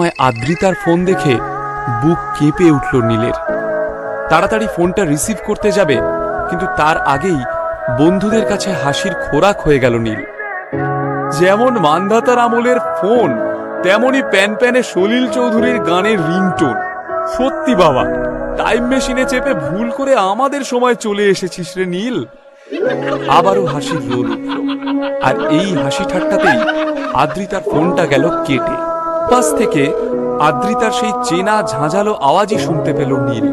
সময় আদ্রিতার ফোন দেখে বুক কেঁপে উঠল নীলের। তাড়াতাড়ি ফোনটা রিসিভ করতে যাবে, কিন্তু তার আগেই বন্ধুদের কাছে হাসির খোরাক হয়ে গেল নীল। যেমন মান্ধাতার আমলের ফোন তেমনই প্যান প্যানে সলিল চৌধুরীর গানের রিংটোন। সত্যি বাবা, টাইম মেশিনে চেপে ভুল করে আমাদের সময় চলে এসেছিস রে নীল। আবারও হাসির রোল আর এই হাসি ঠাট্টাতেই আদ্রিতার ফোনটা গেল কেটে। পাশ থেকে আদ্রিতার সেই চেনা ঝাঁঝালো আওয়াজই শুনতে পেল নীল।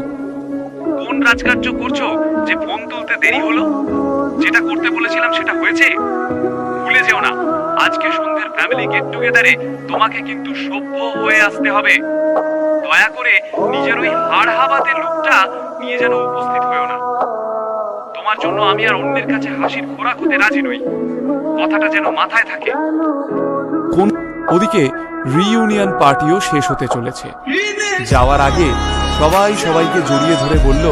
কোন রাজকার্য করছ যে ফোন তুলতে দেরি হলো? যেটা করতে বলেছিলাম সেটা হয়েছে? ভুলে যেও না। আজকে সন্ধ্যের ফ্যামিলি গেট টুগেদারে তোমাকে কিন্তু সভ্য হয়ে আসতে হবে। দয়া করে নিজের ওই হাড় হাবাতে লুকটা নিয়ে যেন উপস্থিত হয়েও না। তোমার জন্য আমি আর অন্যের কাছে হাসির খোরাক হতে রাজি নই। কথাটা যেন মাথায় থাকে। কোন ওদিকে রিইউনিয়ন পার্টিও শেষ হতে চলেছে। যাওয়ার আগে সবাই সবাইকে জড়িয়ে ধরে বলল,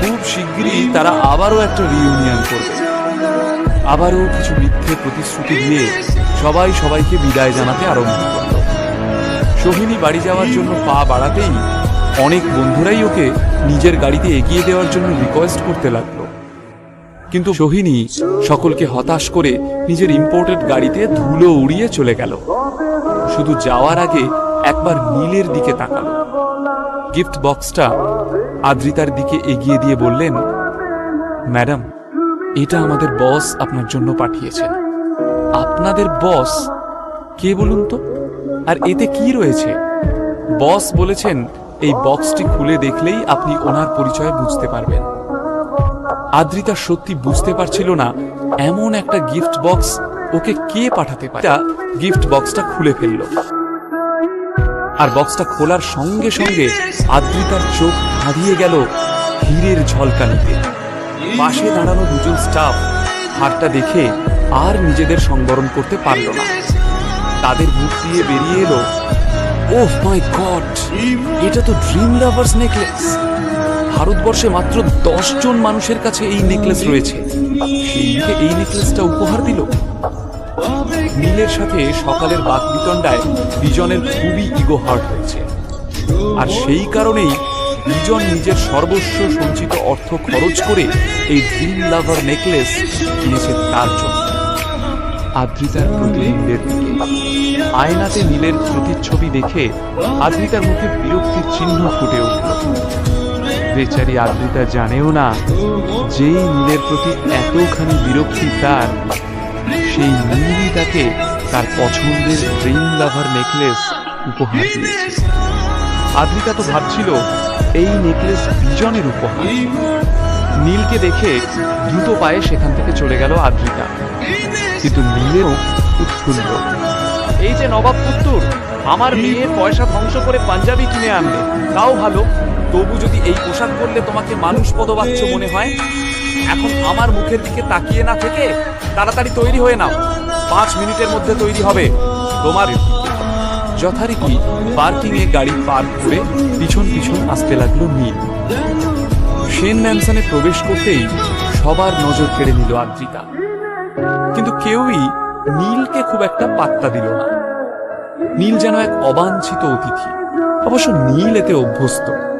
খুব শিগগিরই তারা আবারও একটা রিইউনিয়ন করবে। আবারও কিছু মিথ্যে প্রতিশ্রুতি দিয়ে সবাই সবাইকে বিদায় জানাতে আরম্ভ করল। সোহিনী বাড়ি যাওয়ার জন্য পা বাড়াতেই অনেক বন্ধুরাই ওকে নিজের গাড়িতে এগিয়ে দেওয়ার জন্য রিকোয়েস্ট করতে লাগল। কিন্তু সোহিনী সকলকে হতাশ করে নিজের ইম্পোর্টেড গাড়িতে ধুলো উড়িয়ে চলে গেল। শুধু যাওয়ার আগে একবার নীলের দিকে তাকালো। গিফট বক্সটা আদ্রিতার দিকে এগিয়ে দিয়ে বললেন, ম্যাডাম, এটা আমাদের বস আপনার জন্য পাঠিয়েছেন। আপনাদের বস কে বলুন তো? আর এতে কি রয়েছে? বস বলেছেন, এই বক্সটি খুলে দেখলেই আপনি ওনার পরিচয় বুঝতে পারবেন। আদ্রিতা সত্যি বুঝতে পারছিল না, এমন একটা গিফট বক্স ওকে কে পাঠাতে পারে? গিফট বক্সটা খুলে ফেলল। আর বক্সটা খোলার সঙ্গে সঙ্গে আদ্রিতার চোখ হারিয়ে গেল হীরের ঝলকানিতে। পাশে দাঁড়ানো দুজন স্টাফ হারটা দেখে আর নিজেদের সংবরণ করতে পারল না। তাদের মুখ দিয়ে বেরিয়ে এলো ওহ মাই গড এটা তো ড্রিম লাভার্স নেকলেস ভারতবর্ষে মাত্র জন মানুষের কাছে এই নেকলেস রয়েছে। এই নেকলেসটা উপহার দিল। নীলের সাথে সকালের বাকবিতণ্ডায় বিজনের খুবই ইগো হার্ট হয়েছে। আর সেই কারণেই বিজন নিজের সর্বস্ব সঞ্চিত অর্থ খরচ করে এই ড্রিম লাভার নেকলেস কিনেছে তার জন্য। আদ্রিতার প্রতি নীলের দিকে আয়নাতে নীলের প্রতিচ্ছবি দেখে আদ্রিতার মুখে বিরক্তির চিহ্ন ফুটে উঠল। বেচারি আদ্রিতা জানেও না যেই নীলের প্রতি এতখানি বিরক্তি তার, সেই নীলই তাকে তার পছন্দের ড্রিম লাভার নেকলেস উপহার দিয়েছে। আদ্রিতা তো ভাবছিল এই নেকলেস বিজনের উপহার। নীলকে দেখে দ্রুত পায়ে সেখান থেকে চলে গেল আদ্রিতা। কিন্তু নীলেও উৎফুল্ল। এই যে নবাব পুত্তুর, আমার মেয়ে পয়সা ধ্বংস করে পাঞ্জাবি কিনে আনলে, তাও ভালো। তবু যদি এই পোশাক পরলে তোমাকে মানুষ পদবাচ্য মনে হয়? এখন আমার মুখের দিকে তাকিয়ে না থেকে তাড়াতাড়ি তৈরি হয়ে নাও। পাঁচ মিনিটের মধ্যে তৈরি হবে। তোমার যথারীতি পার্কিংয়ে গাড়ি পার্ক করে পিছন পিছন আসতে লাগল নীল। সেন ম্যানসনে প্রবেশ করতেই সবার নজর কেড়ে নিল আদ্রিতা। কিন্তু কেউই নীলকে খুব একটা পাত্তা দিল না। নীল যেন এক অবাঞ্ছিত অতিথি। অবশ্য নীল এতে অভ্যস্ত।